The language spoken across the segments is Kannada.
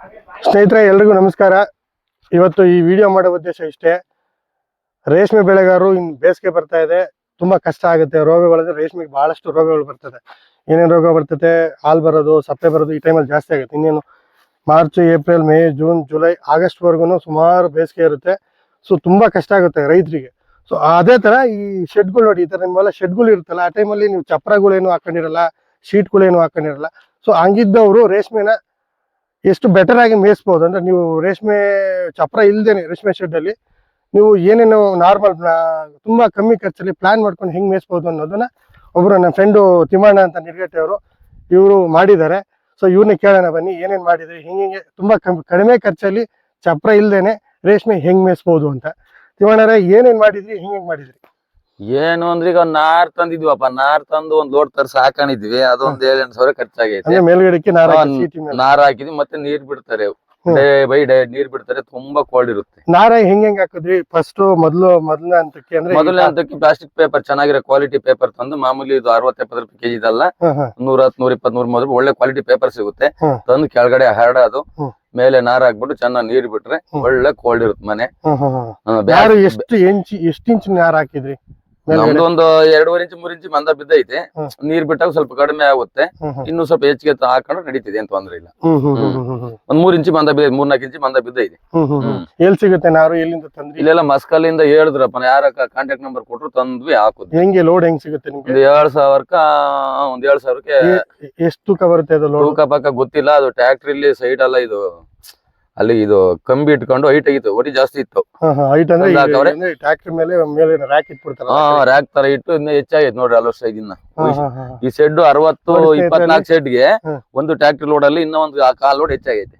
ಸ್ನೇಹಿತರೆ, ಎಲ್ರಿಗೂ ನಮಸ್ಕಾರ. ಇವತ್ತು ಈ ವಿಡಿಯೋ ಮಾಡೋ ಉದ್ದೇಶ ಇಷ್ಟೇ. ರೇಷ್ಮೆ ಬೆಳೆಗಾರರು ಇನ್ ಬೇಸಿಗೆ ಬರ್ತಾ ಇದೆ. ತುಂಬಾ ಕಷ್ಟ ಆಗುತ್ತೆ. ರೋಗಗಳಂದ್ರೆ ರೇಷ್ಮೆಗೆ ಬಹಳಷ್ಟು ರೋಗಗಳು ಬರ್ತದೆ. ಏನೇನು ರೋಗ ಬರ್ತದೆ? ಹಾಲ್ ಬರೋದು, ಸಪ್ಪೆ ಬರೋದು ಈ ಟೈಮಲ್ಲಿ ಜಾಸ್ತಿ ಆಗುತ್ತೆ. ಇನ್ನೇನು March, April, May, June, July August ವರ್ಗು ಸುಮಾರು ಬೇಸಿಗೆ ಇರುತ್ತೆ. ಸೊ ತುಂಬಾ ಕಷ್ಟ ಆಗುತ್ತೆ ರೈತರಿಗೆ. ಸೊ ಅದೇ ತರ ಈ ಶೆಡ್ಗಳು ನೋಡಿ, ಈ ತರ ನಿಮ್ಮೆಲ್ಲ ಶೆಡ್ಗಳು ಇರುತ್ತಲ್ಲ, ಆ ಟೈಮಲ್ಲಿ ನೀವು ಚಪ್ರಗಳೇನು ಹಾಕೊಂಡಿರಲ್ಲ, ಶೀಟ್ಗಳೇನು ಹಾಕೊಂಡಿರಲ್ಲ. ಸೊ ಹಂಗಿದ್ದವರು ರೇಷ್ಮೆನ ಎಷ್ಟು ಬೆಟರ್ ಆಗಿ ಮೇಯಿಸ್ಬೋದು ಅಂದ್ರೆ ನೀವು ರೇಷ್ಮೆ ಚಪ್ರ ಇಲ್ದೇನೆ, ರೇಷ್ಮೆ ಶೆಡ್ ಅಲ್ಲಿ ನೀವು ಏನೇನು ನಾರ್ಮಲ್ ತುಂಬಾ ಕಮ್ಮಿ ಖರ್ಚಲ್ಲಿ ಪ್ಲಾನ್ ಮಾಡ್ಕೊಂಡು ಹೆಂಗ್ ಮೇಯಿಸ್ಬೋದು ಅನ್ನೋದನ್ನ ಒಬ್ರು ನನ್ನ ಫ್ರೆಂಡು ತಿಮ್ಮಣ್ಣ ಅಂತ ನಿರ್ಗಟ್ಟೆ ಅವರು, ಇವರು ಮಾಡಿದ್ದಾರೆ. ಸೊ ಇವ್ರನ್ನ ಕೇಳೋಣ ಬನ್ನಿ, ಏನೇನ್ ಮಾಡಿದ್ರಿ, ಹಿಂಗೆ ಹಿಂಗೆ, ತುಂಬಾ ಕಡಿಮೆ ಖರ್ಚಲ್ಲಿ ಚಪ್ರ ಇಲ್ದೇನೆ ರೇಷ್ಮೆ ಹೆಂಗ್ ಮೇಯಿಸ್ಬೋದು ಅಂತ. ತಿಮ್ಮಣ್ಣರೇ, ಏನೇನ್ ಮಾಡಿದ್ರಿ, ಹೆಂಗ್ ಹೆಂಗ್ ಮಾಡಿದ್ರಿ? ಏನು ಅಂದ್ರೆ ಈಗ ಒಂದ್ ನಾರ್ ತಂದಿದ್ವಪ್ಪ ನಾರ್ ತಂದು ಒಂದ್ ಲೋಡ್ ತರ್ಸಿ ಹಾಕೊಂಡಿದ್ವಿ ಅದೊಂದ್ ಏಳೆಂಟು ಸಾವಿರ ಖರ್ಚಾಗೈತೆ ಅಂದ್ರೆ ಮೇಲ್ಗಡೆಗೆ ನಾರ ಮೇಲೆ ಹಾಕಿದ್ವಿ ಮತ್ತೆ ನೀರ್ ಬಿಡ್ತಾರೆ. ಡೇ ಬೈ ಡೇ ನೀರ್ ಬಿಡ್ತಾರೆ ತುಂಬಾ ಕೋಲ್ಡ್ ಇರುತ್ತೆ ನಾರ ಹೆಂಗ್ ಹೆಂಗ್ ಹಾಕಿದ್ರಿ ಫಸ್ಟ್ ಮೊದ್ಲು ಮೊದ್ಲನೇ ಹಂತಕ್ಕೆ ಅಂದ್ರೆ ಮೊದಲನೇ ಹಂತಕ್ಕೆ ಪ್ಲಾಸ್ಟಿಕ್ ಪೇಪರ್ ಚೆನ್ನಾಗಿರೋ ಕ್ವಾಲಿಟಿ ಪೇಪರ್ ತಂದು ಮಾಮೂಲಿ ಇದು ಅರವತ್ ಎಪ್ಪತ್ತು ರೂಪಾಯಿ ಕೆಜಿ ಇದಲ್ಲ ಹಾ, ಹಾ. ನೂರ ಹತ್ತು ನೂರ ಇಪ್ಪತ್ ನೂರ ಮೂವತ್ತು ಒಳ್ಳೆ ಕ್ವಾಲಿಟಿ ಪೇಪರ್ ಸಿಗುತ್ತೆ ಹ್ಮ್. ತಂದು ಕೆಳಗಡೆ ಹರಡೋದು ಹ್ಮ್. ಮೇಲೆ ನಾರ್ ಹಾಕ್ಬಿಟ್ಟು ಚೆನ್ನಾಗಿ ನೀರ್ ಬಿಟ್ರೆ ಹ್ಮ್. ಒಳ್ಳೆ ಕೋಲ್ಡ್ ಇರುತ್ತೆ ಮನೆ ಹಾ, ಹಾ, ಹಾ. ಆ, ಯಾರು ಬ್ಯಾಸ್- ಎಷ್ಟು ಇಂಚ್ ಎಷ್ಟು ಇಂಚ್ ನಾರ ಹಾಕಿದ್ರಿ ಮೇಲ್ಗಡೆ? ನಮ್ದು ಒಂದು ಎರಡೂವರೆ ಇಂಚ್ ಮೂರ್ ಇಂಚ್ ಮಂದ ಬಿದ್ದೈತೆ. ನೀರ್ ಬಿಟ್ಟಾಗ ಸ್ವಲ್ಪ ಕಡಿಮೆ ಆಗುತ್ತೆ. ಇನ್ನು ಸ್ವಲ್ಪ ಹೆಚ್ಚಿಗೆ ಹಾಕೊಂಡು ನಡೀತಿದೆ ಏನ್ ತೊಂದ್ರೆ ಇಲ್ಲ. ಒಂದ್ ಮೂರ್ ಇಂಚ್ ಮಂದ ಬಿದ್ದ ಮೂರ್ನಾಲ್ಕು ಇಂಚ್ ಮಂದ ಬಿದ್ದೈತೆ. ಹ್ಮ್, ಹ್ಮ್, ಹ್ಮ್. ಹ್ಮ್. ಎಲ್ ಸಿಗುತ್ತೆ ನಾರು? ಎಲ್ಲಿಂದ ತಂದ್ರಿ? ಇಲ್ಲೆಲ್ಲ ಮಸ್ಕಲ್ಲಿಂದ ಹೇಳಿದ್ರಪ್ಪ ಯಾರ ಕಾಂಟ್ಯಾಕ್ಟ್ ನಂಬರ್ ಕೊಟ್ರು ತಂದ್ವಿ ಹಾಕುದು. ಹೆಂಗೆ ಲೋಡ್ ಹೆಂಗ್ ಸಿಗುತ್ತೆ ನಿಮ್ಗೆ? ಒಂದ್ ಏಳ್ ಸಾವಿರಕ್ಕ ಒಂದ್ ಏಳ್ ಸಾವಿರಕ್ಕೆ ಎಷ್ಟು ತೂಕ ಬರುತ್ತೆ ಅದು ಲೋಡ್ ತೂಕ ಪಕ್ಕ ಗೊತ್ತಿಲ್ಲ ಅದು ಟ್ಯಾಕ್ಟ್ರಿಲಿ ಸೈಡ್ ಅಲ್ಲ ಇದು. ಅಲ್ಲಿ ಇದು ಕಂಬಿ ಇಟ್ಕೊಂಡು ಹೈಟ್ ಆಗಿತ್ತು ಒಡಿ ಜಾಸ್ತಿ ಇತ್ತು. ಹೈಟ್ ಅಂದ್ರೆ ಟ್ರಾಕ್ಟರ್ ಮೇಲೆ ಮೇಲೆ ರ್ಯಾಕ್ ಇಟ್ಬಿಡ್ತಾರ ಹಾ ರ್ಯಾಕ್ ತರ ಇಟ್ಟು ಇನ್ನ ಹೆಚ್ಚಾಗಿತ್ತು ನೋಡ್ರಿ ಇದನ್ನ ಹಾ, ಹಾ, ಈ ಶೆಡ್ ಅರವತ್ತು ಇಪ್ಪತ್ನಾಲ್ಕು ಶೆಡ್ಗೆ. ಒಂದು ಟ್ರಾಕ್ಟರ್ ಲೋಡ್ ಅಲ್ಲಿ ಇನ್ನ ಒಂದು ಕಾಲ್ ಲೋಡ್ ಹೆಚ್ಚಾಗೈತೆ.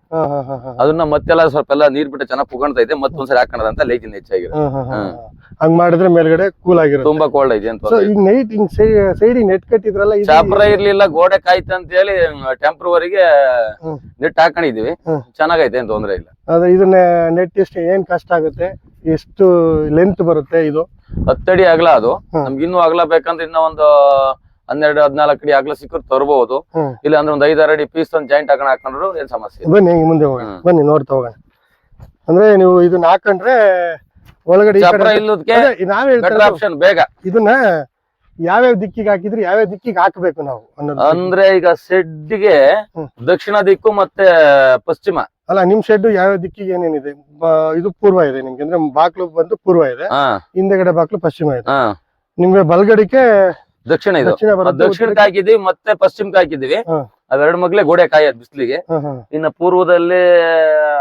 ಅದನ್ನ ಮತ್ತೆಲ್ಲ ಸ್ವಲ್ಪ ಎಲ್ಲ ನೀರ್ ಬಿಟ್ಟು ಚೆನ್ನಾಗಿ ಪುಗಣ್ತೈತೆ ಮತ್ತೊಂದ್ಸರಿ ಹಾಕೋಣದಂತ ಅಂತ ಹೆಚ್ಚಾಗಿರೋ ಹ್ಮ್ ಹಾ, ಹಾ, ಹಾ. ಹಂಗ್ ಮಾಡಿದ್ರೆ ಮೇಲ್ಗಡೆ ಕೂಲ್ ಆಗಿರೋದು ತುಂಬಾ ಕೋಲ್ಡ್ ಐತೆ ಅಂತ ಸೊ ಈಗ ನೈಟ್ ಹಿಂಗ್ ಸೈಡ್ ನೆಟ್ ಕಟ್ಟಿದ್ರಲ್ಲ ಇದು- ಚಾಪ್ರ ಇರ್ಲಿಲ್ಲ ಗೋಡೆ ಕಾಯ್ತು ಅಂತ ಹೇಳಿ ಟೆಂಪ್ರವರಿಗೆ ಹ್ಮ್. ನೆಟ್ ಹಾಕೊಂಡಿದೀವಿ ಹ್ಮ್. ಚೆನ್ನಾಗೈತೆ ಏನ್ ತೊಂದ್ರೆ ಇಲ್ಲ ಅದೇ ಇದನ್ನ ನೆಟ್ ಎಷ್ಟು ಏನ್ ಕಷ್ಟ ಆಗುತ್ತೆ ಎಷ್ಟು ಲೆಂತ್ ಬರುತ್ತೆ ಇದು ಹತ್ತಡಿ ಅಗಲ ಅದು ಹ್ಮ್. ನಮ್ಗೆ ಇನ್ನೂ ಅಗಲ ಬೇಕಂದ್ರೆ ಇನ್ನ ಒಂದು ಹನ್ನೆರಡು ಹದಿನಾಲ್ಕು ಅಡಿ ಅಗಲ ಸಿಕ್ಕರು ತರಬಹುದು ಹ್ಮ್. ಇಲ್ಲ ಅಂದ್ರೆ ಒಂದ್ ಐದಾರು ಅಡಿ ಪೀಸ್ ಒಂದು ಜಾಯಿಂಟ್ ಹಾಕೊಂಡು ಹಾಕೊಂಡ್ರು ಏನ್ ಸಮಸ್ಯೆ ಇಲ್ಲ. ಬನ್ನಿ ಹಿಂಗ್ ಮುಂದೆ ಹೋಗೋಣ ಹ್ಮ್. ಬನ್ನಿ ನೋಡ್ತಾ ಹೋಗೋಣ ಅಂದ್ರೆ ನೀವು ಇದನ್ನ ಹಾಕೊಂಡ್ರೆ ಒಳಗಡೆ ಆಪ್ಷನ್ ಬೇಗ. ಇದನ್ನ ಯಾವ್ಯಾವ ದಿಕ್ಕಿಗೆ ಹಾಕಿದ್ರಿ ಯಾವ್ಯಾವ ದಿಕ್ಕಿಗೆ ಹಾಕಬೇಕು ನಾವು ಅಂದ್ರೆ ಈಗ ಶೆಡ್ಗೆ. ದಕ್ಷಿಣ ದಿಕ್ಕು ಮತ್ತೆ ಪಶ್ಚಿಮ. ಅಲ್ಲ ನಿಮ್ ಶೆಡ್ ಯಾವ ದಿಕ್ಕಿಗೆ ಏನೇನಿದೆ? ಇದು ಪೂರ್ವ ಇದೆ ನಿಮ್ಗೆ ಅಂದ್ರೆ ಬಾಕ್ಲು ಬಂದು ಪೂರ್ವ ಇದೆ. ಹಿಂದೆಗಡೆ ಬಾಕ್ಲು ಪಶ್ಚಿಮ ಇದೆ. ನಿಮ್ಗೆ ಬಲ್ಗಡಿಕೆ ದಕ್ಷಿಣ ಇದೆ. ದಕ್ಷಿಣಕ್ಕೆ ಹಾಕಿದೀವಿ ಮತ್ತೆ ಪಶ್ಚಿಮಕ್ಕೆ ಹಾಕಿದೀವಿ. ಅವೆರಡು ಮಗ್ಲೆ ಗೋಡೆ ಕಾಯೋದ್ ಬಿಸ್ಲಿಗೆ. ಇನ್ನ ಪೂರ್ವದಲ್ಲಿ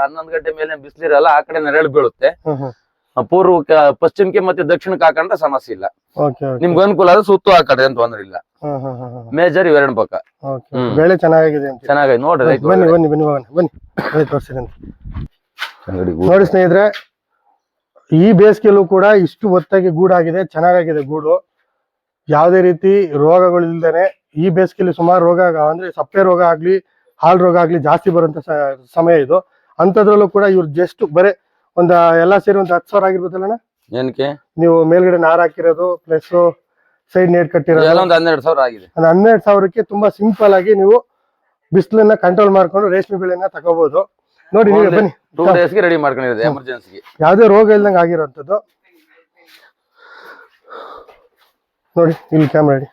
ಹನ್ನೊಂದು ಗಂಟೆ ಮೇಲೆ ಬಿಸಿಲಿರಲ್ಲ ಆ ಕಡೆ ನೆರಳು ಬೀಳುತ್ತೆ. ಪೂರ್ವಕ್ಕೆ ಪಶ್ಚಿಮಕ್ಕೆ ಮತ್ತೆ ದಕ್ಷಿಣಕ್ಕೆ ಹಾಕೊಂಡ್ರೆ ಸಮಸ್ಯೆ ಇಲ್ಲ. ನಿಮ್ಗೆ ಅನುಕೂಲ ಆದ್ರೆ ಸುತ್ತು ಹಾಕಡ್ರಿ ಅಂತ ತೊಂದ್ರೆ ಇಲ್ಲ. ಮೇಜರ್ ಇವೆರಡು ಪಕ್ಕ. ಬೆಳೆ ಚೆನ್ನಾಗಿದೆ ಅಂತ. ಚೆನ್ನಾಗೈತೆ ನೋಡ್ರಿ ಬನ್ನಿ ಬನ್ನಿ ಬನ್ನಿ ಬನ್ನಿ. ಬೆಳೆ ತೋರಿಸಿದೆ ನೋಡಿ ಸ್ನೇಹಿತರೆ ಈ ಬೇಸಿಗೆಯಲ್ಲೂ ಕೂಡ ಇಷ್ಟು ಒತ್ತಾಗಿ ಗೂಡಾಗಿದೆ ಚೆನ್ನಾಗಾಗಿದೆ ಗೂಡು. ಯಾವುದೇ ರೀತಿ ರೋಗಗಳಿಲ್ದೇನೆ ಈ ಬೇಸಿಗೆಯಲ್ಲಿ ಸುಮಾರು ರೋಗ ಅಂದ್ರೆ ಸಪ್ಪೆ ರೋಗ ಆಗ್ಲಿ ಹಾಲ್ ರೋಗ ಆಗ್ಲಿ ಜಾಸ್ತಿ ಬರುವಂತ ಸಮಯ ಇದು. ಅಂಥದ್ರಲ್ಲೂ ಕೂಡ ಇವ್ರು ಜಸ್ಟ್ ಬರೇ ಒಂದ್ ಎಲ್ಲಾ ಸೇರಿ ಒಂದ್ ಹತ್ತು ಸಾವಿರ ಆಗಿರ್ಬೋದಲ್ಲ ಏನಕ್ಕೆ? ನೀವು ಮೇಲ್ಗಡೆ ನಾರ್ ಹಾಕಿರೋದು ಪ್ಲಸ್ ಸೈಡ್ ನೇಟ್ ಕಟ್ಟಿರೋದು. ಎಲ್ಲ ಒಂದು ಹನ್ನೆರಡು ಸಾವಿರ ಆಗಿದೆ. ಒಂದು ಹನ್ನೆರಡು ಸಾವಿರಕ್ಕೆ ತುಂಬಾ ಸಿಂಪಲ್ ಆಗಿ ನೀವು ಬಿಸಿಲನ್ನ ಕಂಟ್ರೋಲ್ ಮಾಡ್ಕೊಂಡು ರೇಷ್ಮೆ ಬೆಳೆಯನ್ನ ತಗೋಬಹುದು ನೋಡಿ ನೀವು ಬನ್ನಿ. ಟೂ ಡೇಸ್ಗೆ ರೆಡಿ ಮಾಡ್ಕೊಂಡಿರೋದು ಎಮರ್ಜೆನ್ಸಿಗೆ ಯಾವುದೇ ರೋಗ ಇಲ್ದಂಗೆ ಆಗಿರೋಂಥದ್ದು. ನೋಡಿ ಇಲ್ಲಿ ಕ್ಯಾಮ್ರಾ ಇಡಿ.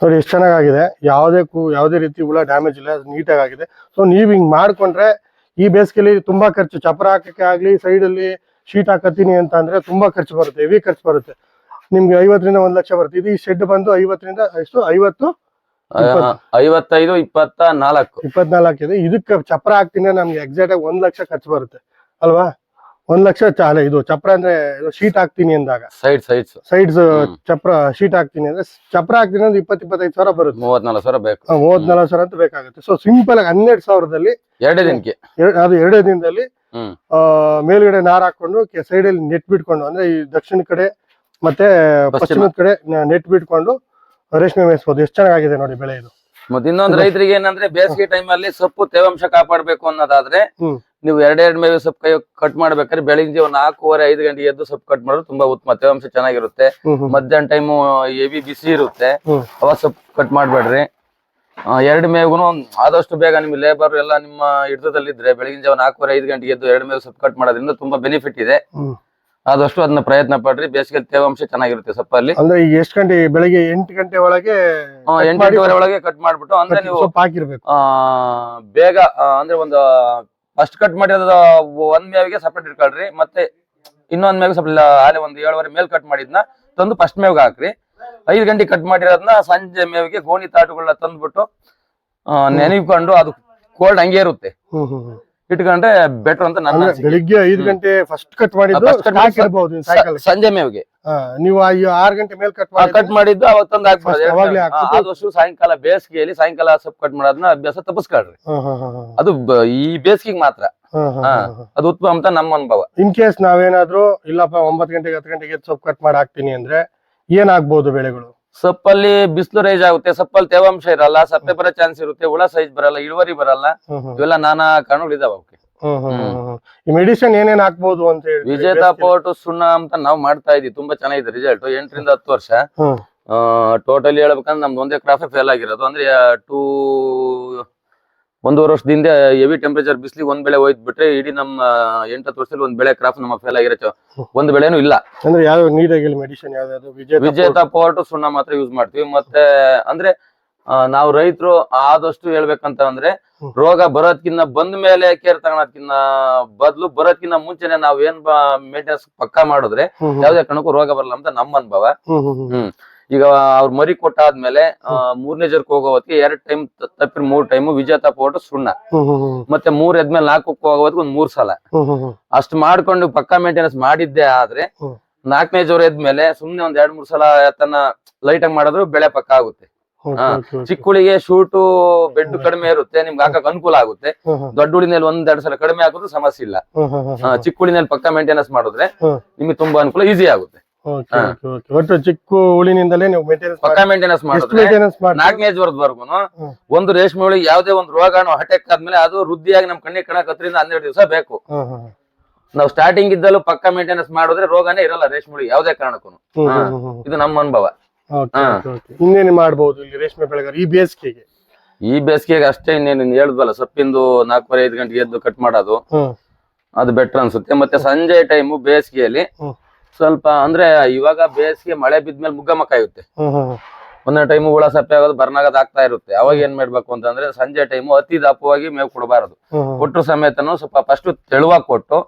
ನೋಡಿ ಎಷ್ಟು ಚೆನ್ನಾಗಿದೆ ಯಾವುದೇ ಕು ಯಾವುದೇ ರೀತಿ ಹುಳ ಡ್ಯಾಮೇಜ್ ಇಲ್ಲ ನೀಟಾಗಿ ಆಗಿದೆ. ಸೊ ನೀವು ಹಿಂಗ್ ಮಾಡ್ಕೊಂಡ್ರೆ ಈ ಬೇಸಿಗೆಲಿ ತುಂಬಾ ಖರ್ಚು. ಚಪ್ಪರ ಹಾಕಕ್ಕೆ ಆಗ್ಲಿ ಸೈಡ್ ಅಲ್ಲಿ ಶೀಟ್ ಹಾಕತ್ತೀನಿ ಅಂತ ಅಂದ್ರೆ ತುಂಬಾ ಖರ್ಚು ಬರುತ್ತೆ ಹೆವಿ ಖರ್ಚು ಬರುತ್ತೆ. ನಿಮ್ಗೆ ಐವತ್ತರಿಂದ ಒಂದ್ ಲಕ್ಷ ಬರುತ್ತೆ. ಇದು ಈ ಶೆಡ್ ಬಂದು ಐವತ್ತರಿಂದ ಎಷ್ಟು? ಐವತ್ತು. ಐವತ್ತೈದು ಇಪ್ಪತ್ತ ನಾಲ್ಕು. ಇಪ್ಪತ್ನಾಲ್ಕು ಇದೆ. ಇದಕ್ಕೆ ಚಪ್ರ ಹಾಕ್ತೀನಿ ನಮ್ಗೆ ಎಕ್ಸಾಕ್ಟ್ ಆಗಿ ಒಂದ್ ಲಕ್ಷ ಖರ್ಚು ಬರುತ್ತೆ. ಅಲ್ವಾ? ಒಂದ್ ಲಕ್ಷ ಚಾಲೆ ಇದು ಚಪ್ರ ಅಂದ್ರೆ ಶೀಟ್ ಹಾಕ್ತೀನಿ ಅಂದಾಗ. ಸೈಡ್ ಸೈಡ್ಸ್ ಸೈಡ್ಸ್ ಚಪ್ರ ಶೀಟ್ ಹಾಕ್ತೀನಿ ಅಂದ್ರೆ ಚಪ್ರ ಹಾಕ್ತೀನಿ ಅಂದ್ರೆ ಇಪ್ಪತ್ ಇಪ್ಪತ್ತೈದು ಸಾವಿರ ಬರುತ್ತೆ. ಮೂವತ್ನಾಲ್ಕು ಸಾವಿರ ಬೇಕು. ಮೂವತ್ನಾಲ್ಕು ಸಾವಿರ ಅಂತ ಬೇಕಾಗುತ್ತೆ. ಸೊ ಸಿಂಪಲ್ ಆಗಿ ಹನ್ನೆರಡು ಸಾವಿರದಲ್ಲಿ ಎರಡೇ ದಿನಕ್ಕೆ. ಅದು ಎರಡೇ ದಿನದಲ್ಲಿ ಮೇಲ್ಗಡೆ ನಾರ್ ಹಾಕೊಂಡು ಸೈಡ್ ಅಲ್ಲಿ ನೆಟ್ ಬಿಟ್ಕೊಂಡು ಅಂದ್ರೆ ಈ ದಕ್ಷಿಣ ಕಡೆ ಮತ್ತೆ ಪಶ್ಚಿಮ. ಪಶ್ಚಿಮದ ಕಡೆ ನೆಟ್ ಬಿಟ್ಕೊಂಡು ರೇಷ್ಮೆ ಮೇಯಿಸಬಹುದು ಎಷ್ಟು ಚೆನ್ನಾಗಿದೆ ನೋಡಿ ಬೆಳೆ ಇದು. ಮತ್ತೆ ಇನ್ನೊಂದು ರೈತರಿಗೆ ಏನಂದ್ರೆ ಬೇಸಿಗೆ ಟೈಮ್ ಅಲ್ಲಿ ಸೊಪ್ಪು ತೇವಾಂಶ ಕಾಪಾಡಬೇಕು ಅನ್ನೋದಾದ್ರೆ ಹ್ಮ್. ನೀವು ಎರಡೆರಡು ಮೇವೆ ಸ್ವಲ್ಪ ಕೈ ಕಟ್ ಮಾಡ್ಬೇಕಾದ್ರೆ ಬೆಳಿಗ್ಗೆ ಒಂದು ನಾಲ್ಕೂವರೆ ಐದು ಗಂಟೆಗೆ ಎದ್ದು ಸ್ವಲ್ಪ ಕಟ್ ಮಾಡಿದ್ರೆ ತುಂಬಾ ಉತ್ತಮ ತೇವಾಂಶ ಚೆನ್ನಾಗಿರುತ್ತೆ. ಮಧ್ಯಾಹ್ನ ಟೈಮು ಎವಿ ಬಿಸಿ ಇರುತ್ತೆ. ಅವಾಗ ಸ್ವಲ್ಪ ಕಟ್ ಮಾಡ್ಬೇಡ್ರಿ. ಎರಡು ಮೇಗುನು ಆದಷ್ಟು ಬೇಗ ನಿಮ್ಮ ಲೇಬರ್ ಎಲ್ಲ ನಿಮ್ಮ ಹಿಡಿತದಲ್ಲಿದ್ರೆ ಬೆಳಗಿನ ಜಾವ ನಾಲ್ಕೂವರೆ ಐದು ಗಂಟೆಗೆ ಎದ್ದು ಎರಡು ಮೇವು ಸ್ವಲ್ಪ ಕಟ್ ಮಾಡೋದ್ರಿಂದ ತುಂಬಾ ಬೆನಿಫಿಟ್ ಇದೆ. ಆದಷ್ಟು ಅದನ್ನ ಪ್ರಯತ್ನ ಪಡ್ರಿ ಬೇಸಿಗೆ ತೇವಾಂಶ ಚೆನ್ನಾಗಿರುತ್ತೆ ಸೊಪ್ಪಲ್ಲಿ. ಅಂದ್ರೆ ಈಗ ಎಷ್ಟು ಗಂಟೆ ಬೆಳಿಗ್ಗೆ ಎಂಟು ಗಂಟೆ ಒಳಗೆ ಎಂಟು ಗಂಟೆ ಒಳಗೆ ಕಟ್ ಮಾಡ್ಬಿಟ್ಟು ಅಂದ್ರೆ ನೀವು ಬೇಗ ಅಂದ್ರೆ ಒಂದು ಫಸ್ಟ್ ಕಟ್ ಮಾಡಿರೋದ ಒಂದ್ ಮೇವಿಗೆ ಸಪ್ರೇಟ್ ಇಟ್ಕೊಳ್ರಿ, ಮತ್ತೆ ಇನ್ನೊಂದ್ ಮೇವಿಗೆ ಸ್ವಲ್ಪ, ಆಲೆ ಒಂದು ಏಳುವರೆ ಮೇಲ್ ಕಟ್ ಮಾಡಿದ್ನ, ತಂದು ಫಸ್ಟ್ ಮೇವ್ಗೆ ಹಾಕ್ರಿ ಐದು ಗಂಟೆ ಕಟ್ ಮಾಡಿರೋದನ್ನ ಸಂಜೆ ಮೇವಿಗೆ ಗೋಣಿ ತಾಟುಗಳನ್ನ ತಂದ್ಬಿಟ್ಟು ನೆನೆಕೊಂಡು ಅದು ಕೋಲ್ಡ್ ಹಂಗೆ ಇರುತ್ತೆ. ಇಟ್ಕೊಂಡ್ರೆ ಬೆಟರ್ ಅಂತ ನನ್ನ ಅಂದ್ರೆ ಅನಿಸಿಕೆ. ಬೆಳಿಗ್ಗೆ ಐದು ಗಂಟೆ ಫಸ್ಟ್ ಕಟ್ ಮಾಡಿದ್ದು first cut stock ಮಾಡಿ ಇರ್ಬೋದು ಇನ್ನು ಸ- ಸಾಯಂಕಾಲ. ಸಂಜೆ ಮೇವಿಗೆ. ಹಾ, ನೀವು ಆರು ಗಂಟೆ ಮೇಲೆ ಕಟ್ ಮಾಡಿ ಕಟ್ ಮಾಡಿದ್ದು ಅವತ್ತೊಂದು First ಅವಾಗ್ಲೇ ಹಾಕ್ಬಿಟ್ಟು- ಆದಷ್ಟು ಸಾಯಂಕಾಲ ಬೇಸಿಗೆಯಲ್ಲಿ ಸಾಯಂಕಾಲ ಸ್ವಲ್ಪ ಕಟ್ ಮಾಡೋದನ್ನ ಅಭ್ಯಾಸ ತಪ್ಪಿಸ್ಕೊಳ್ರಿ. ಅದು ಬ- ಈ ಬೇಸಿಗೆಗೆ ಮಾತ್ರ. ಹಾ. ಅದು ಉತ್ತಮ ಅಂತ ನಮ್ಮ ಅನುಭವ. ಇನ್ ಕೇಸ್ ನಾವೇನಾದ್ರೂ ಇಲ್ಲಪ್ಪ ಒಂಬತ್ತು ಗಂಟೆಗೆ ಹತ್ತು ಗಂಟೆಗೆ ಸ್ವಲ್ಪ ಸೊಪ್ಪು ಕಟ್ ಮಾಡಿ ಹಾಕ್ತೀನಿ ಅಂದ್ರೆ ಏನಾಗ್ಬೋದು ಬೆಳೆಗಳು? ಸೊಪ್ಪಲ್ಲಿ ಬಿಸಿಲು ರೈಸ್ ಆಗುತ್ತೆ ಸೊಪ್ಪಲ್ಲಿ ತೇವಾಂಶ ಇರಲ್ಲ ಸಪ್ಪೆ ಬರೋ ಚಾನ್ಸ್ ಇರುತ್ತೆ ಹುಳ ಸೈಜ್ ಬರಲ್ಲ ಇಳುವರಿ ಬರಲ್ಲ. ಇವೆಲ್ಲ ನಾನಾ ಕಾರಣಗಳು ಇದಾವೆ ಅವಕ್ಕೆ ಮೆಡಿಸಿನ್ ಏನೇನ್ ಹಾಕ್ಬಹುದು ಅಂತ ಹೇಳಿ ವಿಜೇತ ಪೋರ್ಟ್ ಸುಣ್ಣ ಅಂತ ನಾವ್ ಮಾಡ್ತಾ ಇದೀವಿ ತುಂಬಾ ಚೆನ್ನಾಗಿದೆ ರಿಸಲ್ಟ್ ಎಂಟರಿಂದ ಹತ್ತು ವರ್ಷ. ಟೋಟಲಿ ಹೇಳ್ಬೇಕಂದ್ರೆ ನಮ್ದು ಒಂದೇ ಕ್ರಾಫೆ ಫೇಲ್ ಆಗಿರೋದು. ಅಂದ್ರೆ ಟೂ ಒಂದೂವರೆ ವರ್ಷದಿಂದ ಹೆವಿ ಟೆಂಪರೇಚರ್ ಬಿಸಿಲಿಗೆ ಒಂದ್ ಬೆಳೆ ಹೋಯ್ತು ಬಿಟ್ರೆ ಇಡೀ ನಮ್ಮ ಎಂಟತ್ತು ವರ್ಷದಲ್ಲಿ ಒಂದ್ ಬೆಳೆ ಕ್ರಾಪ್ ನಮ್ಮ ಫೇಲ್ ಆಗಿರೋ ಒಂದ್ ಬೆಳೆನೂ ಇಲ್ಲ. ಅಂದ್ರೆ ಯಾವ ನೀಟಾಗಿ ಮೆಡಿಸಿನ್ ಯಾವ್ದಾದ್ರು ವಿಜೇತ ಪೋರ್ಟ್ ಸುಣ್ಣ ಮಾತ್ರ ಯೂಸ್ ಮಾಡ್ತೀವಿ. ಮತ್ತೆ ಅಂದ್ರೆ ನಾವು ರೈತರು ಆದಷ್ಟು ಹೇಳ್ಬೇಕಂತ ಅಂದ್ರೆ ರೋಗ ಬರೋದ್ಕಿನ್ನ ಬಂದ ಮೇಲೆ ಕೇರ್ ತಗೊಳೋದ್ಕಿನ್ನ ಬದಲು ಬರೋದ್ಕಿನ್ನ ಮುಂಚೆನೆ ನಾವ್ ಏನ್ ಮೇಂಟೆನೆನ್ಸ್ ಪಕ್ಕಾ ಮಾಡಿದ್ರೆ. ಯಾವ್ದೇ ಕಾರಣಕ್ಕೂ ರೋಗ ಬರಲ್ಲ ಅಂತ ನಮ್ಮ ಅನುಭವ. ಹ್ಮ್. ಈಗ ಅವ್ರ ಮರಿ ಕೊಟ್ಟಾದ್ಮೇಲೆ ಮೂರನೇ ಜರ್ಕ್ ಹೋಗೋ ಹೊತ್ತಿಗೆ ಎರಡ್ ಟೈಮ್ ತಪ್ಪಿನ ಮೂರ್ ಟೈಮ್ ವಿಜೇತ ಪೋರ್ಟ್ ಸುಣ್ಣ. ಮತ್ತೆ ಮೂರ್ ಎದ್ಮೇಲೆ ನಾಲ್ಕು ಹೋಗೋ ಹೊತ್ತಿಗೆ ಒಂದ್ ಮೂರ್ ಸಲ. ಅಷ್ಟ್ ಮಾಡ್ಕೊಂಡು ಪಕ್ಕಾ ಮೇಂಟೆನೆನ್ಸ್ ಮಾಡಿದ್ದೆ ಆದ್ರೆ. ನಾಲ್ಕನೇ ಜೋರ್ ಎದ್ಮೇಲೆ ಸುಮ್ನೆ ಒಂದ್ ಎರಡ್ ಮೂರ್ ಸಲ ತನ್ನ ಲೈಟ್ ಆಗಿ ಮಾಡಿದ್ರು ಬೆಳೆ ಪಕ್ಕ ಆಗುತ್ತೆ. ಚಿಕ್ಕುಳಿಗೆ ಶೂಟು ಬೆಡ್ ಕಡಿಮೆ ಇರುತ್ತೆ ನಿಮ್ಗೆ ಹಾಕಕ್ ಅನುಕೂಲ ಆಗುತ್ತೆ. ದೊಡ್ಡ ಹುಳಿನಲ್ಲಿ ಒಂದ್ ಎರಡ್ ಸಲ ಕಡಿಮೆ ಹಾಕಿದ್ರು ಸಮಸ್ಯೆ ಇಲ್ಲ. ಚಿಕ್ಕುಳಿನಲ್ಲಿ ಪಕ್ಕ ಮೇಂಟೆನೆನ್ಸ್ ಮಾಡಿದ್ರೆ ನಿಮಗೆ ನಿಮ್ಗೆ ತುಂಬಾ ಅನುಕೂಲ ಈಸಿ ಆಗುತ್ತೆ. ಹಾ. okay, okay. ಒಟ್ಟು ಚಿಕ್ಕ ಹುಳಿನಿಂದಲೇ ನೀವು ಮೇಂಟೆನೆನ್ಸ್ ಪಕ್ಕ ಮೇಂಟೆನೆನ್ಸ್ ಎಷ್ಟು ಮಾಡಿದ್ರೆ ಮೇಂಟೆನೆನ್ಸ್ ಮಾಡಿ ನಾಲ್ಕನೇ. ಒಂದು ರೇಷ್ಮೆ ಹುಳಿಗೆ ಯಾವ್ದೇ ಒಂದು ರೋಗಾಣು ಅಟ್ಯಾಕ್ ಆದ್ಮೇಲೆ ಅದು ವೃದ್ಧಿಯಾಗಿ ನಮ್ ಕಣ್ಣಿಗೆ ಕಣಕ್ ಹತ್ತರಿಂದ ಹನ್ನೆರಡು ದಿವಸ ಬೇಕು ಹ್ಮ್ ಹ್ಮ್ ಹ್ಮ್. ನಾವು ಸ್ಟಾರ್ಟಿಂಗ್ ಇದ್ದಲ್ಲೂ ಪಕ್ಕ ಮೇಂಟೆನೆನ್ಸ್ ಮಾಡಿದ್ರೆ ರೋಗನೇ ಇರಲ್ಲ ರೇಷ್ಮೆ ಹುಳಿ ಯಾವ್ದೇ ಕಾರಣಕ್ಕೂ ಹ್ಮ್ ಹಾ. ಹ್ಮ್ ಹ್ಮ್. ಇದು ನಮ್ಮ ಅನುಭವ Okay, ಹಾ. okay, ಮಾಡಬಹುದು ಇನ್ನೇನು ಮಾಡ್ಬೋದು ಇಲ್ಲಿ ರೇಷ್ಮೆ ಬೆಳೆಗಾರ ಈ ಬೇಸಿಗೆಗೆ ಈ ಬೇಸಿಗೆಗೆ ಅಷ್ಟೇ ಇನ್ನೇನು ಹೇಳಿದ್ವಲ್ಲ ಸೊಪ್ಪಿಂದು ನಾಲ್ಕೂವರೆ ಐದು ಗಂಟೆಗೆ ಎದ್ದು ಕಟ್ ಮಾಡೋದು ಹ್ಮ್ ಅದು ಬೆಟರ್ ಅನ್ಸುತ್ತೆ ಮತ್ತೆ ಸಂಜೆ ಟೈಮು ಬೇಸಿಗೆಯಲ್ಲಿ ಹ್ಮ್. ಸ್ವಲ್ಪ ಅಂದ್ರೆ ಇವಾಗ ಬೇಸಿಗೆ ಮಳೆ ಬಿದ್ಮೇಲೆ ಮುಗ್ಗಮ್ಮ ಕಾಯುತ್ತೆ. ಒಂದೊಂದು ಟೈಮು ಹುಳ ಸಪ್ಪೆ ಆಗೋದು ಬರ್ನಾಗದ್ ಆಗ್ತಾ ಇರುತ್ತೆ. ಅವಾಗ ಏನ್ ಮಾಡ್ಬೇಕು ಅಂತಂದ್ರೆ ಸಂಜೆ ಟೈಮು ಅತಿ ದಪ್ಪವಾಗಿ ಮೇವು ಕೊಡಬಾರದು. ಕೊಟ್ಟರು ಸಮೇತನು ಸ್ವಲ್ಪ ಫಸ್ಟ್ ತೆಳುವಾಗಿ ಕೊಟ್ಟು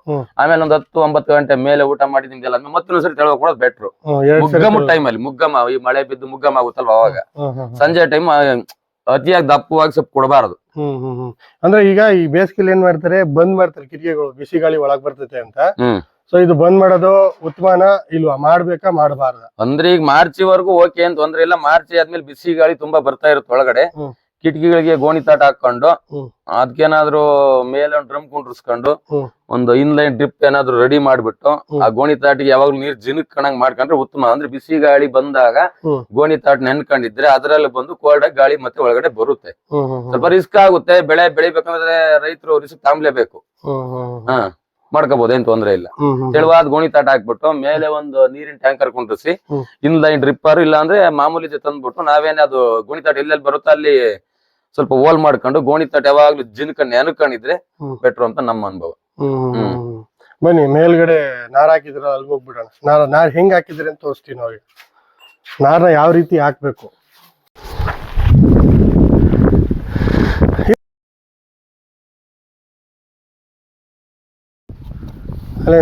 ಆಮೇಲೆ ಒಂದ್ ಹತ್ತು ಒಂಬತ್ತು ಗಂಟೆ ಮೇಲೆ ಊಟ ಮಾಡಿ ನಿಮ್ದೆಲ್ಲ ಮತ್ತೊಂದ್ ಸರಿ ತೆಳುವಾಗ ಕೊಡೋದು ಬೆಟ್ರು ಟೈಮಲ್ಲಿ ಟೈಮ್ ಅಲ್ಲಿ ಮುಗ್ಗಮ್ಮ ಈ ಮಳೆ ಬಿದ್ದು ಮುಗ್ಗಮ್ಮ ಆಗುತ್ತಲ್ವ ಅವಾಗ. ಸಂಜೆ ಟೈಮ್ ಅತಿಯಾಗಿ ದಪ್ಪವಾಗಿ ಸ್ವಲ್ಪ ಕೊಡಬಾರದು. ಅಂದ್ರೆ ಈಗ ಈ ಬೇಸಿಗೆಲಿ ಏನ್ ಮಾಡ್ತಾರೆ ಬಂದ್ ಮಾಡ್ತಾರೆ ಕಿಟಕಿಗಳು ಬಿಸಿ ಗಾಳಿ ಒಳಗ್ ಬರ್ತೈತೆ ಅಂತ. ಸೊ ಇದು ಬಂದ್ ಮಾಡೋದು ಉತ್ಮಾನ ಇಲ್ವಾ ಮಾಡ್ಬೇಕಾ ಮಾಡಬಾರ್ದ ಅಂದ್ರೆ ಈಗ ಮಾರ್ಚ್ ವರೆಗೂ ಓಕೆ ಅಂತ ತೊಂದ್ರೆ ಇಲ್ಲ ಮಾರ್ಚ್ ಆದ್ಮೇಲೆ ಬಿಸಿ ಗಾಳಿ ತುಂಬಾ ಬರ್ತಾ ಇರುತ್ತೆ ಒಳಗಡೆ ಹ್ಮ್. ಕಿಟಕಿಗಳಿಗೆ ಗೋಣಿ ತಾಟ ಹಾಕೊಂಡು ಹ್ಮ್. ಅದಕ್ಕೇನಾದ್ರೂ ಮೇಲೆ ಒಂದು ಡ್ರಮ್ ಕುಂಡ್ರಿಸ್ಕೊಂಡು ಹ್ಮ್. ಒಂದು ಇನ್ಲೈನ್ ಡ್ರಿಪ್ ಏನಾದ್ರು ರೆಡಿ ಮಾಡ್ಬಿಟ್ಟು ಹ್ಮ್. ಆ ಗೋಣಿ ತಾಟಿಗೆ ಯಾವಾಗ್ಲೂ ನೀರ್ ಜಿನಕ್ಕಣಂಗ್ ಮಾಡ್ಕೊಂಡ್ರೆ ಉತ್ತಮ ಅಂದ್ರೆ ಬಿಸಿ ಗಾಳಿ ಬಂದಾಗ ಹ್ಮ್. ಗೋಣಿ ತಾಟ್ ನೆನ್ಕೊಂಡಿದ್ರೆ ಅದರಲ್ಲಿ ಬಂದು ಕೋಲ್ಡ್ ಗಾಳಿ ಮತ್ತೆ ಒಳಗಡೆ ಬರುತ್ತೆ. ಸ್ವಲ್ಪ ರಿಸ್ಕ್ ಆಗುತ್ತೆ ಬೆಳೆ ಬೆಳಿಬೇಕಂದ್ರೆ ರೈತರು ರಿಸ್ಕ್ ತಾಂಬಲೇಬೇಕು. ಹಾ ಮಾಡ್ಕೋಬಹುದು ಏನ್ ತೊಂದ್ರೆ ಇಲ್ಲ. ತೆಳುವಾದ ಗೋಣಿ ತಾಟ ಹಾಕ್ಬಿಟ್ಟು ಮೇಲೆ ಒಂದು ನೀರಿನ ಟ್ಯಾಂಕರ್ ಕುಂಟಿಸಿ ಇನ್ ಲೈನ್ ಡ್ರಿಪ್ಪರ್ ಇಲ್ಲ ಅಂದ್ರೆ ಮಾಮೂಲಿ ಜೊತೆ ತಂದ್ಬಿಟ್ಟು ನಾವೇನೇ ಅದು ಗೋಣಿ ತಾಟ ಎಲ್ಲೆಲ್ಲಿ ಬರುತ್ತೋ ಅಲ್ಲಿ ಸ್ವಲ್ಪ ಹೋಲ್ ಮಾಡ್ಕೊಂಡು ಗೋಣಿ ತಾಟ ಯಾವಾಗ್ಲೂ ಜಿನ್ಕಂಡ್ ನೆನಕೊಂಡಿದ್ರೆ. ಬೆಟ್ರು ಅಂತ ನಮ್ಮ ಅನುಭವ. ಬನ್ನಿ ಮೇಲ್ಗಡೆ ನಾರ ಹಾಕಿದ್ರ ಅಲ್ಲಿ ಹೋಗ್ಬಿಡೋಣ ನಾರ ನಾರ್ ಹೆಂಗ್ ಹಾಕಿದ್ರಿ ಅಂತ ತೋರಿಸ್ತೀವಿ ನಾರ. ನಾರ್ನ ಯಾವ ರೀತಿ ಹಾಕ್ಬೇಕು ಅಲ್ಲೇ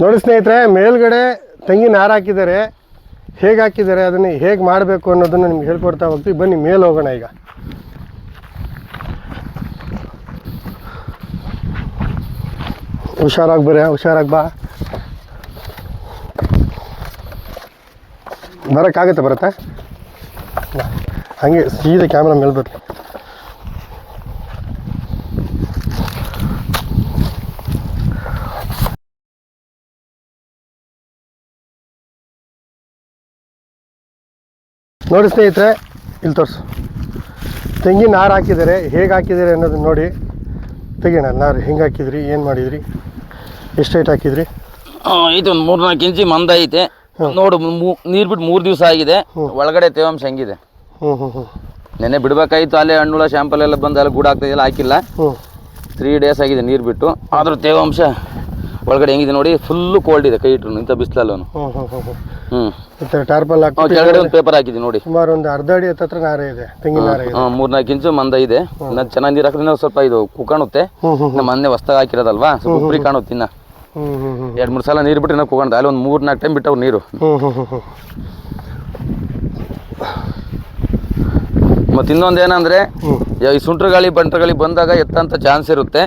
ನೋಡಿ ಸ್ನೇಹಿತರೆ, ಮೇಲ್ಗಡೆ ತೆಂಗಿನ ಹಾರ ಹಾಕಿದ್ದಾರೆ. ಹೇಗೆ ಹಾಕಿದ್ದಾರೆ, ಅದನ್ನು ಹೇಗೆ ಮಾಡಬೇಕು ಅನ್ನೋದನ್ನು ನಿಮ್ಗೆ ಹೇಳ್ಕೊಡ್ತಾ ಹೋಗ್ತೀವಿ. ಬನ್ನಿ, ಮೇಲೆ ಹೋಗೋಣ ಈಗ. ಹುಷಾರಾಗಿ ಬರ್ರಿ ಹುಷಾರಾಗಿ ಬಾ. ಬರೋಕ್ಕಾಗತ್ತೆ ಬರುತ್ತೆ? ಹಾಗೆ ಸೀದಾ ಕ್ಯಾಮ್ರಾ ಮೇಲೆ ಬರುತ್ತೆ. ನೋಡಿ ಸ್ನೇಹಿತರೆ, ಇಲ್ಲಿ ತೋರಿಸು. ತೆಂಗಿನ ನಾರು ಹಾಕಿದ್ದಾರೆ, ಹೇಗೆ ಹಾಕಿದ್ದಾರೆ ಅನ್ನೋದನ್ನ ನೋಡಿ. ತೆಗಿಯೋಣ ನಾರು ಹೆಂಗೆ ಹಾಕಿದ್ರಿ ಏನು ಮಾಡಿದ್ರಿ ಎಷ್ಟು ಐಟ್ ಹಾಕಿದ್ರಿ? ಇದು ಒಂದು ಮೂರ್ನಾಲ್ಕು ಇಂಚಿ ಮಂದ ಐತೆ. ನೋಡು ನೀರು ಬಿಟ್ಟು ಮೂರು ದಿವಸ ಆಗಿದೆ. ಒಳಗಡೆ ತೇವಾಂಶ ಹೆಂಗಿದೆ? ಹ್ಞೂ ಹ್ಞೂ ಹ್ಞೂ ನೆನ್ನೆ ಬಿಡ್ಬೇಕಾಯ್ತು ಅಲ್ಲೇ ಹಣ್ಣುಳ ಶಾಂಪಲ್ ಎಲ್ಲ ಬಂದು ಅಲ್ಲಿ ಗೂಡು ಹಾಕಿಲ್ಲ. ತ್ರೀ ಡೇಸ್ ಆಗಿದೆ ನೀರು ಬಿಟ್ಟು. ಆದರೂ ತೇವಾಂಶ ಒಳಗಡೆ ಹೆಂಗಿದೆ ನೋಡಿ ಫುಲ್ ಕೋಲ್ಡ್ ಇದೆ ಕೈ ಇಟ್ರು ಇಂಥ ಬಿಸಿಲಲ್ಲೂ ಹ್ಮ್ ಟಾರ್ಪಲ್ ಕೆಳಗಡೆ ಒಂದು ಪೇಪರ್ ಹಾಕಿದ್ವಿ ನೋಡಿ. ಸುಮಾರು ಒಂದು ಅರ್ಧ ಅಡಿ ಹತ್ರ ನಾರೆ ಇದೆ ತೆಂಗಿನ ನಾರೇ ಇದೆ. ಮೂರ್ನಾಲ್ಕು ಇಂಚು ಮಂದ ಇದೆ. ಇನ್ನು ಚೆನ್ನಾಗಿ ನೀರು ಹಾಕಿದ್ರೆ ಸ್ವಲ್ಪ ಇದು ಕುಕಾಣುತ್ತೆ ನಮ್ಮ ಮೊನ್ನೆ ಹೊಸ್ದಾಗಿ ಹಾಕಿರೋದಲ್ವಾ? ಸ್ವಲ್ಪ ಉಪ್ರಿ ಕಾಣುತ್ತೆ ಇನ್ನ. ಎರಡು ಮೂರು ಸಲ ನೀರು ಬಿಟ್ಟು ನಾವು ಅಲ್ಲಿ ಒಂದು ಮೂರು ನಾಲ್ಕು ಟೈಮ್ ಬಿಟ್ಟವು ನೀರು ಮತ್ತೆ ಇನ್ನೊಂದು ಏನಂದ್ರೆ ಈ ಸುಂಟ್ರ ಗಾಳಿ ಬಂಟ್ರ ಗಾಳಿ ಬಂದಾಗ ಎತ್ತಂತ ಚಾನ್ಸ್ ಇರುತ್ತೆ.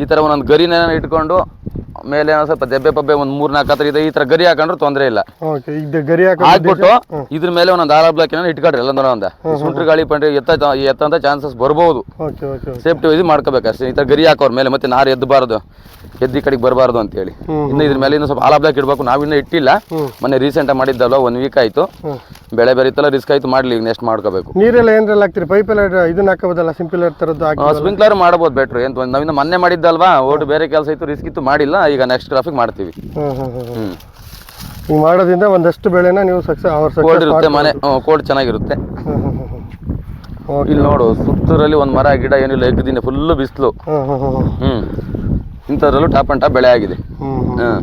ಈ ತರ ಒಂದೊಂದು ಗರಿನ ಇಟ್ಕೊಂಡು ಮೇಲೆ ಏನೋ ಸ್ವಲ್ಪ ದೆಬ್ಬೆ ಪಬ್ಬೆ ಒಂದು ಮೂರ್ ನಾಲ್ಕು ಹತ್ರ ಇದೆ ಈ ತರ ಗರಿ ಹಾಕೊಂಡ್ರೆ ತೊಂದರೆ ಇಲ್ಲ. ಓಕೆ ಈಗ ಗರಿ ಹಾಕೋ ಹಾಕ್ಬಿಟ್ಟು ಇದ್ರ ಮೇಲೆ ಒಂದೊಂದು ಆರ ಬ್ಲಾಕ್ ಏನೋ ಇಟ್ಕೊಡ್ರಿ ಎಲ್ಲ ಒಂದ. ಸುಂಟ್ರ ಗಾಳಿ ಪಂಡ್ರಿ ಎತ್ತ ಎತ್ತಂತ ಚಾನ್ಸಸ್ ಬರ್ಬೋದು. ಸೇಫ್ಟಿ ವೈಸ್ ಮಾಡ್ಕೋಬೇಕು ಅಷ್ಟೇ. ಈ ತರ ಗರಿ ಹಾಕೋರ್ ಮೇಲೆ ಮತ್ತೆ ನಾರು ಎದ್ದಬಾರ್ದು ಎದ್ದಿ ಕಡೆಗೆ ಬರಬಾರ್ದು ಅಂತ ಹೇಳಿ ಇನ್ನು ಇದ್ರ ಮೇಲೆ ಇನ್ನು ಸ್ವಲ್ಪ ಆಲ ಬ್ಲಾಕ್ ಇಡಬೇಕು. ನಾವಿನ್ನೂ ಇಟ್ಟಿಲ್ಲ. ಮೊನ್ನೆ ರೀಸೆಂಟ್ ಮಾಡಿದ್ದಲ್ವ ಒಂದ್ ವೀಕ್ ಆಯ್ತು. ಬೆಳೆ ಬೆರೀತಲ್ಲ ರಿಸ್ಕ್ ಆಯ್ತು ಮಾಡ್ಲಿ ಈಗ ನೆಕ್ಸ್ಟ್ ಮಾಡ್ಕೋಬೇಕು. ನೀರೆಲ್ಲ ಏನ್ರೆಲ್ಲ ಹಾಕ್ತೀರಿ? ಎಲ್ಲ ಇದನ್ನ ಹಾಕೋಬೋದಲ್ಲ ಸಿಂಪಲ್ ತರದ್ದು ಹಾಕಿ ಸ್ಪ್ರಿಂಕ್ಲರ್ ಮಾಡ್ಬೋದು ಬೆಟ್ರು ಏನು ನಾವಿನ್ನ ಮೊನ್ನೆ ಮಾಡಿದ್ದಲ್ವಾ? ಒಟ್ಟು ಬೇರೆ ಕೆಲಸ ಇತ್ತು ರಿಸ್ಕ್ ಇತ್ತು ಮಾಡಿಲ್ಲ. ಈಗ ನೆಕ್ಸ್ಟ್ ಟ್ರಾಫಿಕ್ ಮಾಡ್ತೀವಿ. ಮಾಡೋದ್ರಿಂದ ಒಂದಷ್ಟು ಬೆಳೆನ ನೀವು ಸಕ್ಸಸ್ ಕೋಲ್ಡ್ ಸಕ್ಸಸ್ ಇರುತ್ತೆ ಮನೆ. ಕೋಲ್ಡ್ ಚೆನ್ನಾಗಿರುತ್ತೆ. ಇಲ್ಲಿ ನೋಡು ಸುತ್ತೂರಲ್ಲಿ ಒಂದು ಮರ ಗಿಡ ಏನಿಲ್ಲ ಎಗ್ದಿನ ಫುಲ್ಲು ಬಿಸಿಲು. ಹ್ಞೂ ಹ್ಮ್ ಇಂಥದ್ರಲ್ಲೂ ಟಾಪ್ ಅಂಡ್ ಟಾಪ್ ಬೆಳೆ ಆಗಿದೆ. ಹ್ಮ್.